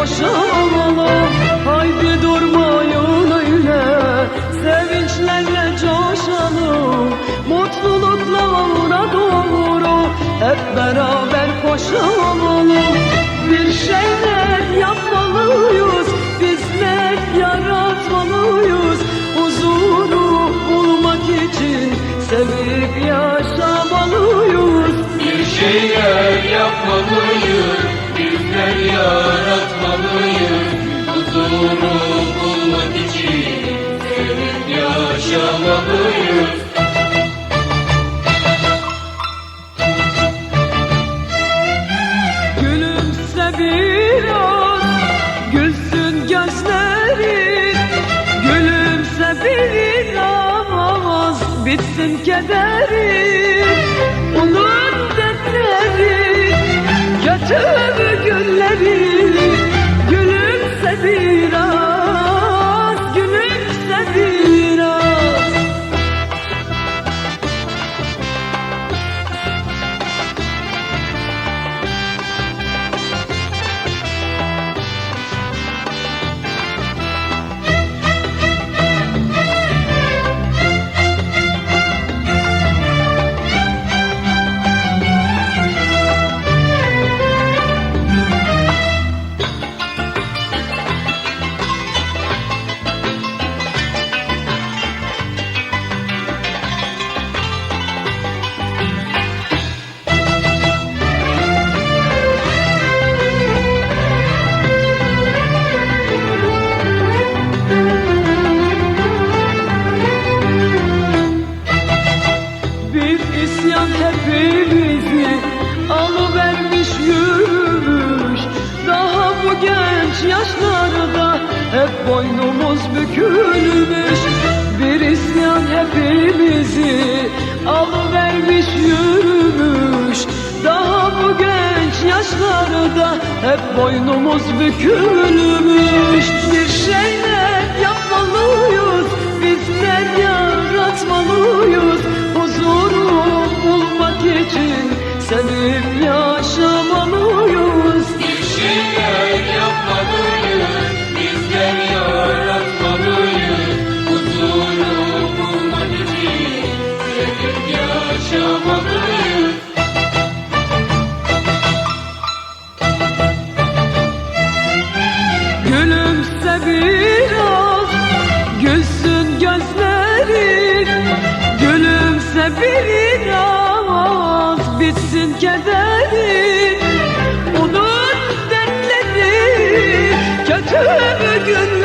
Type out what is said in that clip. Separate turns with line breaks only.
koşalım Haydi durmayın öyle Sevinçlerle coşalım. Mutlulukla uğra doğru Hep beraber koşalım. Bir şeyler yapmalıyız Bizler yaratmalıyız. Huzuru bulmak için Sevip yaşamalıyız.
Bir şeyler yapmalıyız,
Gülümse biraz Gülsün gözlerin. Gülümse biraz Bitsin kederin. Unut dertlerin Kötü günlerin hepimizi alıvermiş yürümüş. Daha bu genç yaşlarda hep boynumuz bükülmüş. Bir isyan hepimizi alıvermiş yürümüş. Daha bu genç yaşlarda hep boynumuz bükülmüş Gülümse biraz Gülsün gözlerin Gülümse biraz Bitsin kederin. Unut dertleri Kötü günleri